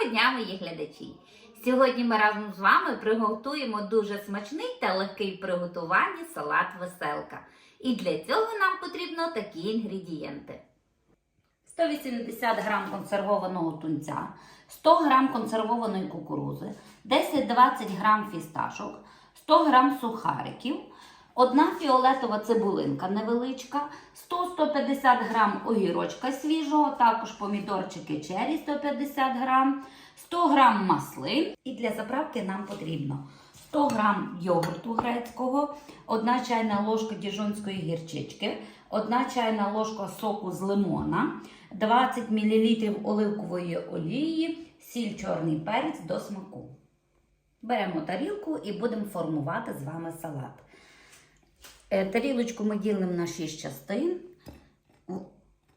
Доброго дня, мої глядачі! Сьогодні ми разом з вами приготуємо дуже смачний та легкий в салат веселка. І для цього нам потрібно такі інгредієнти: 180 г консервованого тунця, 100 г консервованої кукурузи, 10-20 г фісташок, 100 г сухариків, одна фіолетова цибулинка невеличка, 100-150 г огірочка свіжого, також помідорчики чері 150 г, 100 г маслин. І для заправки нам потрібно 100 г йогурту грецького, 1 чайна ложка діжонської гірчички, 1 чайна ложка соку з лимона, 20 мл оливкової олії, сіль чорний перець до смаку. Беремо тарілку і будемо формувати з вами салат. Е, Тарілочку ми ділимо на 6 частин.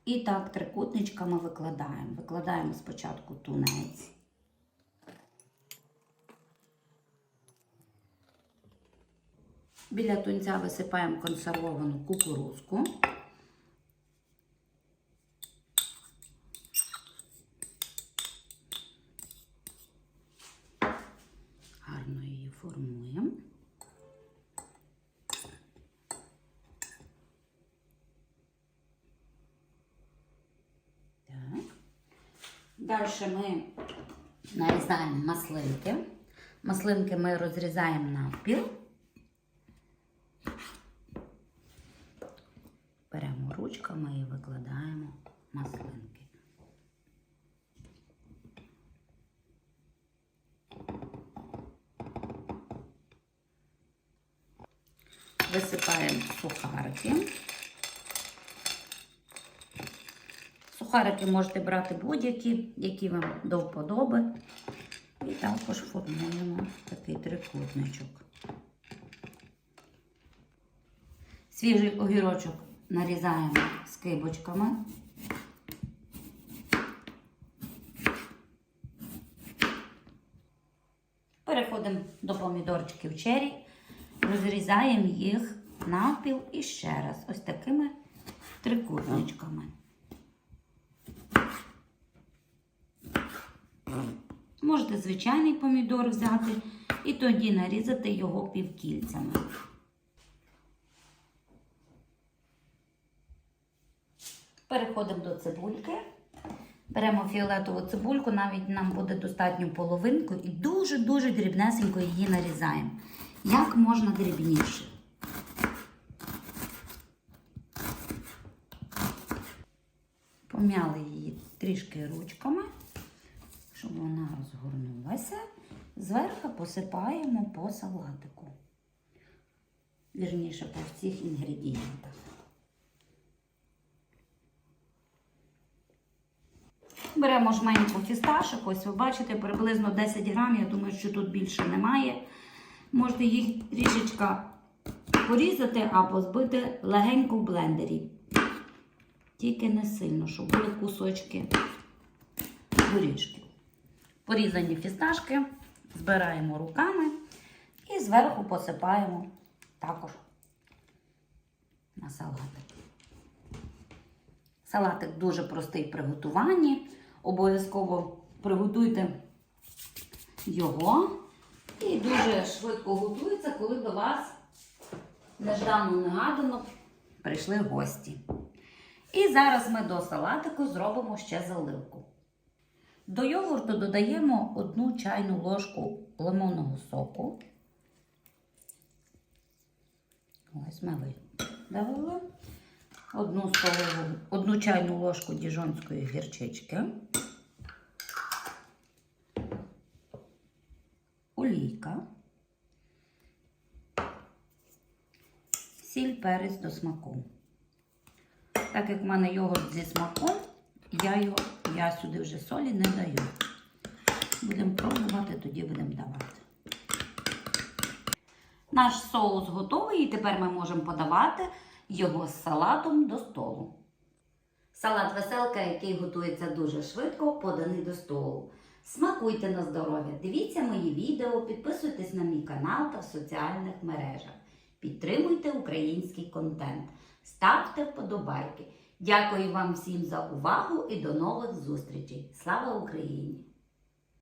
І так трикутничками викладаємо. Викладаємо спочатку тунець. Біля тунця висипаємо консервовану кукурузку. Гарно її формуємо. Так. Далі ми нарізаємо маслинки. Маслинки ми розрізаємо навпіл. Беремо ручками і викладаємо маслинки. Висипаємо сухарики. Сухарики можете брати будь-які, які вам до вподоби. І також формуємо такий трикутничок. Свіжий огірочок нарізаємо скибочками. Переходимо до помідорчиків чері, розрізаємо їх навпіл і ще раз, ось такими трикутничками. Можете звичайний помідор взяти і тоді нарізати його півкільцями. Переходимо до цибульки. Беремо фіолетову цибульку, навіть нам буде достатньо половинку, і дуже-дуже дрібнесенько її нарізаємо. Як можна дрібніше. Пом'яли її трішки ручками, щоб вона розгорнулася. Зверху посипаємо по салатику. Вірніше, по всіх інгредієнтах. Беремо жменьку фісташок, ось ви бачите, приблизно 10 грам, я думаю, що тут більше немає. Можете їх трішечка порізати або збити легенько в блендері. Тільки не сильно, щоб були кусочки горішків. Порізані фісташки збираємо руками і зверху посипаємо також на салатик. Салатик дуже простий в приготуванні. Обов'язково приготуйте його. І дуже швидко готується, коли до вас неждано-негадано прийшли гості. І зараз ми до салатику зробимо ще заливку. До йогурту додаємо одну чайну ложку лимонного соку. Ось ми видавили. Одну, столову, одну чайну ложку діжонської гірчички. Олійка. Сіль перець до смаку. Так як в мене йогурт зі смаком, я, його, я сюди вже солі не даю. Будемо пробувати, тоді будемо давати. Наш соус готовий, і тепер ми можемо подавати його з салатом до столу. Салат веселка, який готується дуже швидко, поданий до столу. Смакуйте на здоров'я, дивіться мої відео, підписуйтесь на мій канал та в соціальних мережах. Підтримуйте український контент, ставте вподобайки. Дякую вам всім за увагу і до нових зустрічей. Слава Україні!